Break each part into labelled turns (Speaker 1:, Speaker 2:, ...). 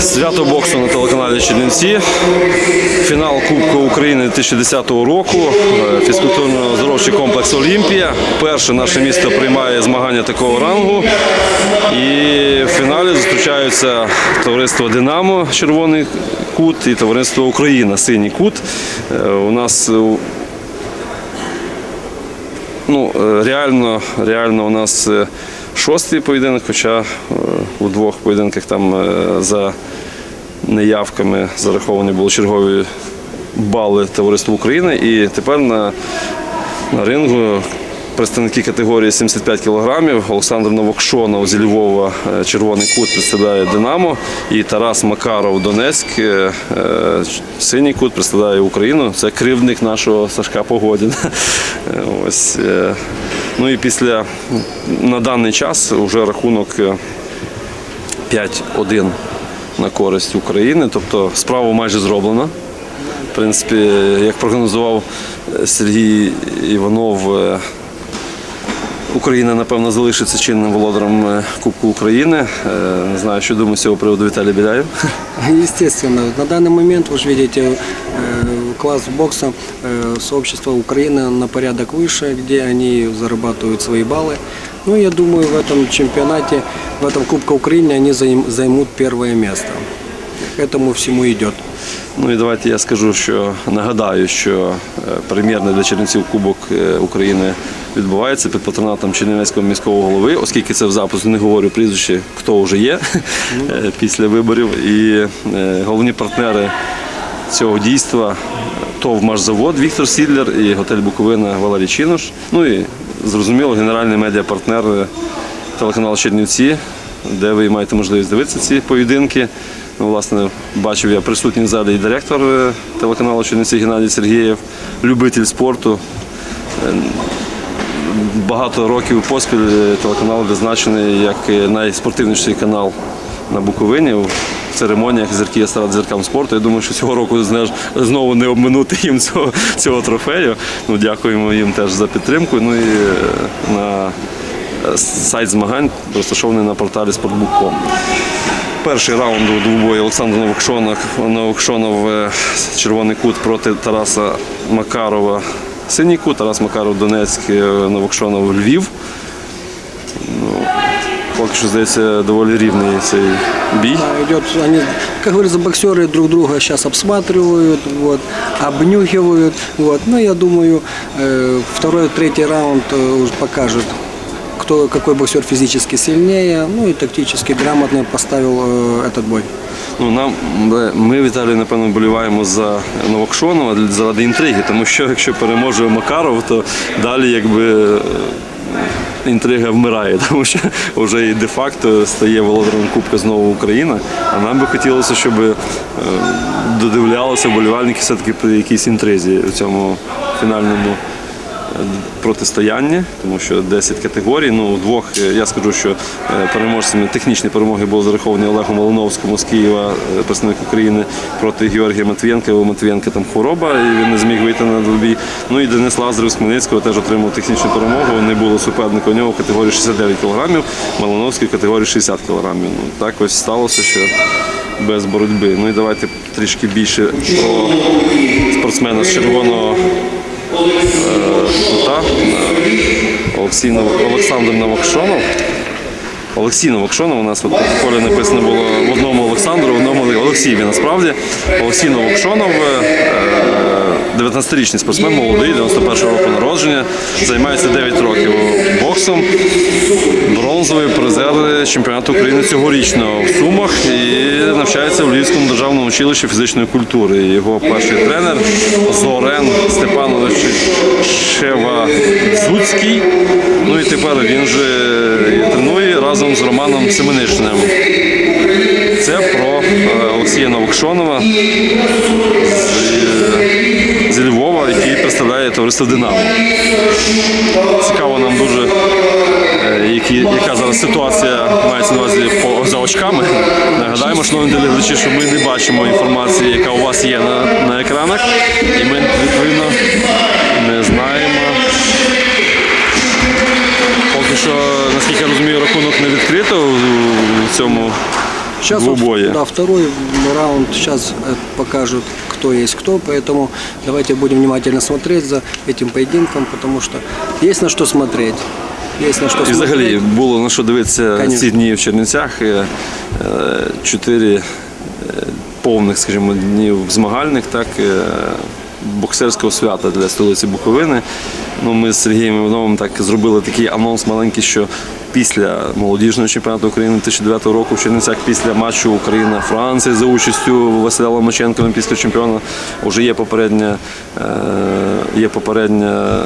Speaker 1: Свято боксу на телеканалі Чернівці. Фінал Кубку України 2010 року. Е, Фізкультурно-здоровчий комплекс Олімпія. Перше наше місто приймає змагання такого рангу. І в фіналі зустрічаються товариство Динамо Червоний кут і товариство Україна Синій кут. Е, У нас Ну, е, реально, реально у нас е, шостий поєдинок, хоча е, у двох поєдинках там за неявками зараховані були чергові бали Товариства України. І тепер на, на рингу представники категорії 75 кг Олександр Новокшонов зі Львова, е, Червоний кут представляє Динамо, і Тарас Макаров Донецьк, е, е, синій кут представляє Україну. Це кривдник нашого Сашка Погодіна. Ну і після на даний час вже рахунок е, 5-1 на користь України. Тобто справа майже зроблена. В принципі, як прогнозував Сергій Іванов, Україна, напевно, залишиться чинним володарем е, Кубку України. Е, Не знаю, що думає з цього приводу Віталій Біляєв.
Speaker 2: Естественно, на данный момент, вы же видите, э, класс бокса э, сообщества Украины на порядок выше, где они зарабатывают свои баллы. Ну, я думаю, в этом чемпионате, в этом Кубке Украины они займ- займут первое место. К этому всему идет.
Speaker 1: Ну і давайте я скажу, що нагадаю, що е, прем'єрний для Чернівців Кубок е, України відбувається під патронатом Чернівецького міського голови, оскільки це в запису не говорю прізвище, хто вже є е, після виборів. І головні партнери цього дійства ТОВ «Машзавод» Віктор Сідлер і готель Буковина Валерій Чинош. Ну і зрозуміло, генеральний медіапартнер телеканалу Чернівці, де ви маєте можливість дивитися ці поєдинки. Ну, власне, бачив я присутній залі і директор е, телеканалу Чернівці Геннадій Сергієв, любитель спорту. Е, Багато років поспіль е, телеканал визначений як найспортивніший канал на Буковині в церемоніях зірки естради зіркам спорту. Я думаю, що цього року знову не обминути їм цього, цього трофею. Ну, дякуємо їм теж за підтримку. Ну і на сайт змагань розташований на порталі Sportbook.com. Перший раунд у двобої Олександр Новокшонов, Новокшонов е, червоний кут проти Тараса Макарова. Синій кут, Тарас Макаров Донецьк, е, Новокшонов Львів. Ну, поки що здається доволі рівний цей бій.
Speaker 2: А Идет, они, как говорится, боксеры друг друга сейчас обсматривают, вот, обнюхивают. Вот. Ну, я думаю, э, второй, третий раунд э, уже покажет, кто, какой боксер физически сильнее, ну и тактически грамотно поставил э, этот бой.
Speaker 1: Ну, нам, ми, Віталій, напевно, боліваємо за Новокшонова заради інтриги, тому що якщо переможе Макаров, то далі якби е, інтрига вмирає, тому що вже і де-факто стає володарем Кубка знову Україна. А нам би хотілося, щоб е, додивлялися вболівальники все-таки при якійсь інтризі у цьому фінальному протистояння, тому що 10 категорій. Ну, у двох е, я скажу, що е, переможцями технічні перемоги були зараховані Олегу Малиновському з Києва, е, представник України проти Георгія Матвієнка. У Матвієнка там хвороба, і він не зміг вийти на двобій. Ну і Денис Лазарев з Хмельницького теж отримав технічну перемогу. Не було суперника у нього в категорії 69 кг, Малиновський в категорії 60 кг. Ну, так ось сталося, що без боротьби. Ну і давайте трішки більше про спортсмена з червоного кута. Олексій Олександр Новокшонов. Олексій Новокшонов, у нас в полі написано було в одному Олександру, в одному Олексієві насправді. Олексій Новокшонов, е, 19-річний спортсмен, молодий, 91-го року народження, займається 9 років боксом. Бронзовий призер чемпіонату України цьогорічного в Сумах і навчається в Львівському державному училищі фізичної культури. Його перший тренер Зорен Степанович Шевадзуцький. Ну і тепер він же тренує разом з Романом Семенишним. Це про е, Олексія Новокшонова з, зі Львова, який представляє товариство Динамо. Цікаво нам дуже, е, яка зараз ситуація мається на увазі за очками. Нагадаємо, шановні телеглядачі, що ми не бачимо інформації, яка у вас є на, на екранах, і ми відповідно не знаємо. Поки що, наскільки я розумію, рахунок не відкрито у цьому
Speaker 2: Сейчас вот, да, второй раунд сейчас э, покажут, кто есть кто, поэтому давайте будем внимательно смотреть за этим поединком, потому что есть на что смотреть. Есть на что
Speaker 1: І
Speaker 2: смотреть.
Speaker 1: взагалі було на що дивитися
Speaker 2: Конечно.
Speaker 1: ці дні в Чернівцях. Е, е, Чотири е, повних, скажімо, днів змагальних, так, е, боксерського свята для столиці Буковини. Ну, ми з Сергієм Івановим так зробили такий анонс маленький, що після молодіжного чемпіонату України 2009 року в Чернівцях, після матчу Україна-Франція за участю Василя Ломаченка, після чемпіона, вже є попередня, е, є попередня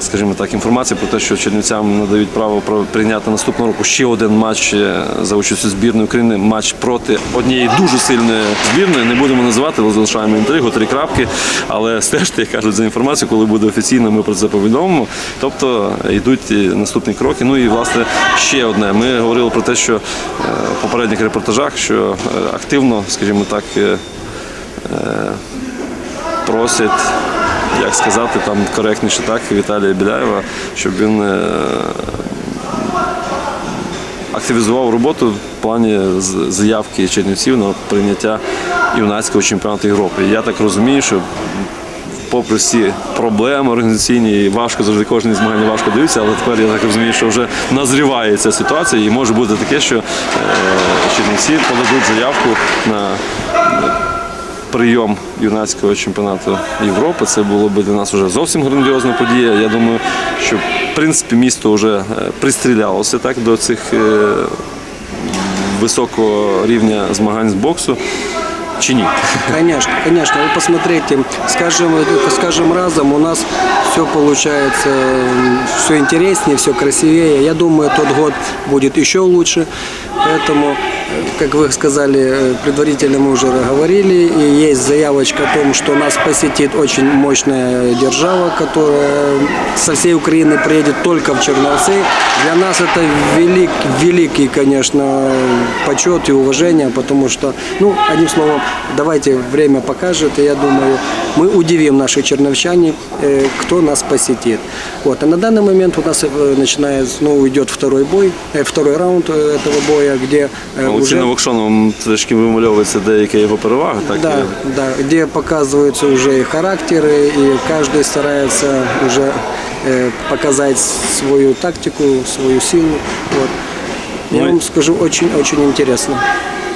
Speaker 1: скажімо так, інформація про те, що Чернівцям надають право прийняти наступного року ще один матч е, за участю збірної України, матч проти однієї дуже сильної збірної. Не будемо називати, але залишаємо інтригу, три крапки. Але стежте, як кажуть, за інформацією, коли буде офіційно, ми про це повідомимо. Тобто йдуть наступні кроки. Ну і власне ще одне. Ми говорили про те, що е, в попередніх репортажах, що е, активно, скажімо так. е, просять, як сказати, там коректніше так, Віталія Біляєва, щоб він е, активізував роботу в плані заявки чернівців на прийняття юнацького чемпіонату Європи. Я так розумію, що попри всі проблеми організаційні, важко завжди кожен змагання важко дивиться, але тепер я так розумію, що вже назріває ця ситуація, і може бути таке, що е, чернівці подадуть заявку на прийом юнацького чемпіонату Європи. Це було б для нас вже зовсім грандіозна подія. Я думаю, що в принципі місто вже е, пристрілялося так до цих е, високого рівня змагань з боксу. Чи ні?
Speaker 2: Конечно, конечно. Вы посмотрите, с каждым, с каждым разом у нас все получается, все интереснее, все красивее. Я думаю, тот год будет еще лучше. Поэтому, как вы сказали, э, предварительно мы уже говорили, и есть заявочка о том, что нас посетит очень мощная держава, которая со всей Украины приедет только в Черновцы. Для нас это велик, великий, конечно, почет и уважение, потому что, ну, одним словом, давайте время покажет, и я думаю, мы удивим наших черновчане, э, кто нас посетит. Вот. А на данный момент у нас э, начинается, ну, идет второй бой, второй раунд этого боя, где э, уже...
Speaker 1: Олексій Новокшоновим трішки вимальовується деякі його переваги. Так?
Speaker 2: Да, да, где показываются уже и характеры, и каждый старается уже э, показать свою тактику, свою силу. Вот. Я
Speaker 1: Ну и-
Speaker 2: вам скажу, очень-очень интересно.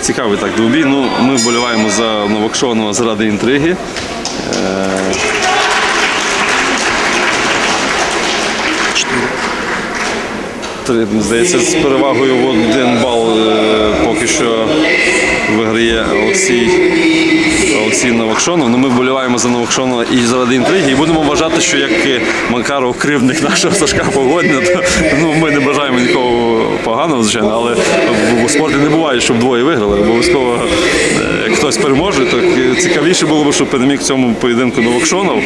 Speaker 1: Цікавий так двобій. Ну, ми вболіваємо за Новокшонова заради інтриги. здається, з перевагою в один бал е, поки що виграє Олексій, Олексій Новокшонов. Ну, ми вболіваємо за Новокшонова і заради інтриги. І будемо вважати, що як Макаров кривдник нашого Сашка Погодня, то ну, ми не бажаємо нікого поганого, звичайно, але в, спорті не буває, щоб двоє виграли. Обов'язково е, хтось переможе, то цікавіше було б, щоб переміг в цьому поєдинку Новокшонов.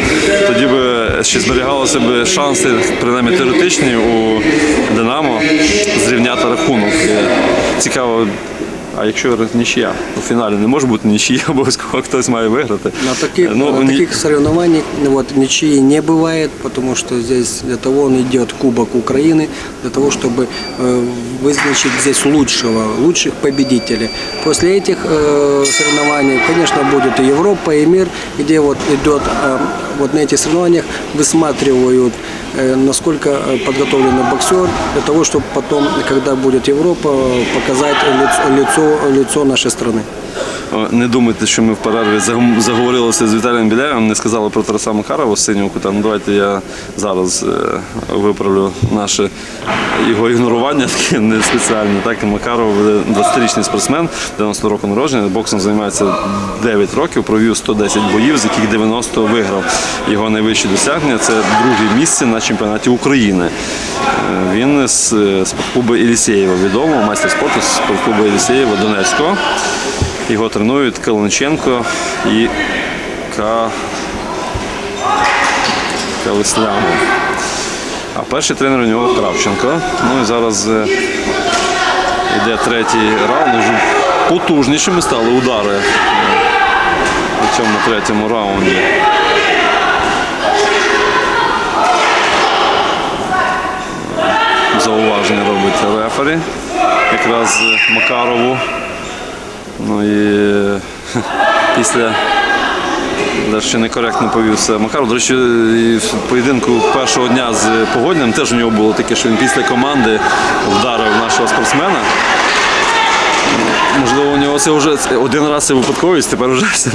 Speaker 1: Тоді би ще зберігалися б шанси, принаймні теоретичні, у Динамо зрівняти рахунок. Цікаво. А якщо нічия у фіналі не може бути нічия, обов'язково хтось має виграти.
Speaker 2: На таких,
Speaker 1: Ну,
Speaker 2: на
Speaker 1: ні-
Speaker 2: таких соревнованиях ну, вот, ничьи не бывает, потому что здесь для того он идет Кубок Украины, для того, чтобы э, вызначить здесь лучшего, лучших победителей. После этих э, соревнований, конечно, будет и Европа, и мир, где вот идет э, вот на этих соревнованиях высматривают, э, насколько э, подготовленный боксер, для того, чтобы потом, когда будет Европа, показать лицо, лицо, лицо нашей страны.
Speaker 1: О, Не думайте, що ми в перерві заговорилися з Віталієм Біляєвим, не сказали про Тараса Макарова з синього кута. Ну давайте я зараз е, виправлю наше його ігнорування, таке не спеціальне. Так, Макаров е, 20-річний спортсмен, 90 року народження, боксом займається 9 років, провів 110 боїв, з яких 90 виграв. Його найвищі досягнення це друге місце на чемпіонаті України. Е, Він з е, спортклубу Єлісєєва відомо, майстер спорту з спортклубу Єлісєєва Донецького. Його тренують Калинченко і Ка... Калислямов. А перший тренер у нього Кравченко. Ну і зараз е, йде третій раунд. Уже потужнішими стали удари е, у цьому третьому раунді. Зауваження робить рефері. Якраз Макарову. Ну і після ще некоректно повівся Макаров. До речі, в поєдинку першого дня з погодним теж у нього було таке, що він після команди вдарив нашого спортсмена. Можливо, у нього це вже один раз це випадковість, тепер вже це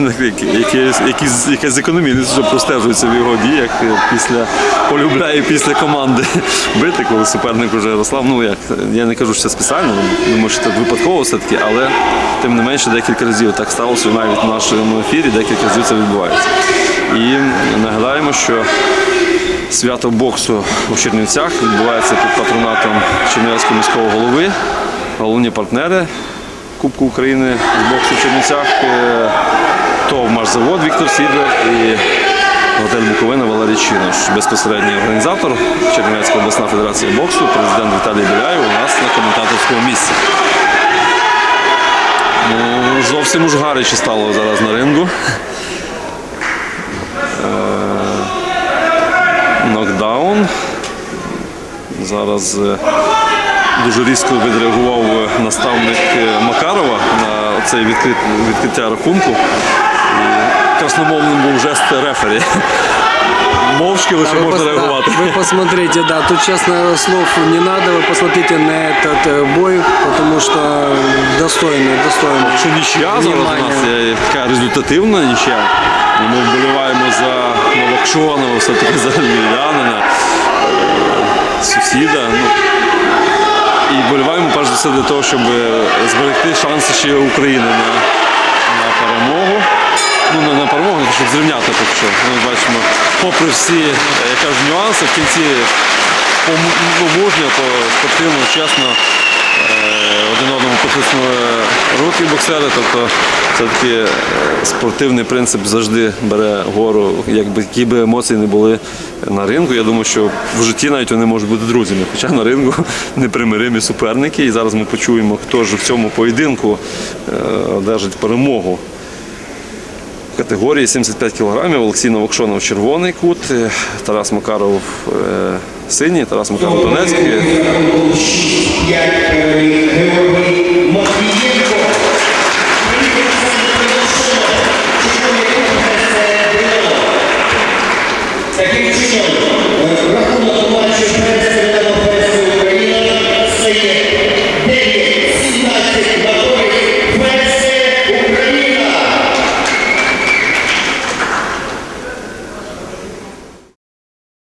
Speaker 1: якийсь, якийсь, якась закономірність вже простежується в його діях після полюбляє після команди бити, коли суперник вже Ярослав. Ну як я не кажу, що це спеціально, думаю, що це випадково все-таки, але тим не менше декілька разів так сталося навіть в нашому ефірі, декілька разів це відбувається. І нагадаємо, що свято боксу у Чернівцях відбувається під патронатом Чернівецького міського голови, головні партнери Кубку України з боксу в Чернівцях, е, ТОВ «Машзавод» Віктор Сідлер і готель Буковина Валерій Чинош. Безпосередній організатор Чернівецька обласна федерація боксу, президент Віталій Біляєв у нас на коментаторському місці. Ну, зовсім уж гаряче стало зараз на рингу. Нокдаун. Зараз е, дуже різко відреагував е, наставник е, Макарова на цей відкрит, відкриття рахунку. І красномовним був жест рефері. Мовчки лише
Speaker 2: Вы
Speaker 1: можна
Speaker 2: пос- да,
Speaker 1: реагувати.
Speaker 2: Вы посмотрите, да, тут честно слов не надо, вы посмотрите на этот э, бой, потому что достойный, достойный.
Speaker 1: Що нічия зараз у
Speaker 2: Внимание.
Speaker 1: нас є така результативна нічия. І Ми вболіваємо за Новокшонова, все-таки за львів'янина, е, сусіда. Ну, все для того, щоб зберегти шанси ще України на, на перемогу. Ну, не на перемогу, щоб зрівняти поки що. Ми бачимо, попри всі е, я кажу, нюанси, в кінці ну, мужньо, то спортивно, чесно, е, один потиснули руки боксери. Тобто все-таки е, спортивний принцип завжди бере гору, які би емоції не були на рингу. Я думаю, що в житті навіть вони можуть бути друзями. Хоча на рингу непримиримі суперники. І зараз ми почуємо, хто ж в цьому поєдинку е, одержить перемогу категорії 75 кг. Олексій Новокшонов червоний кут, е, Тарас Макаров синій, Тарас Макаров Донецький.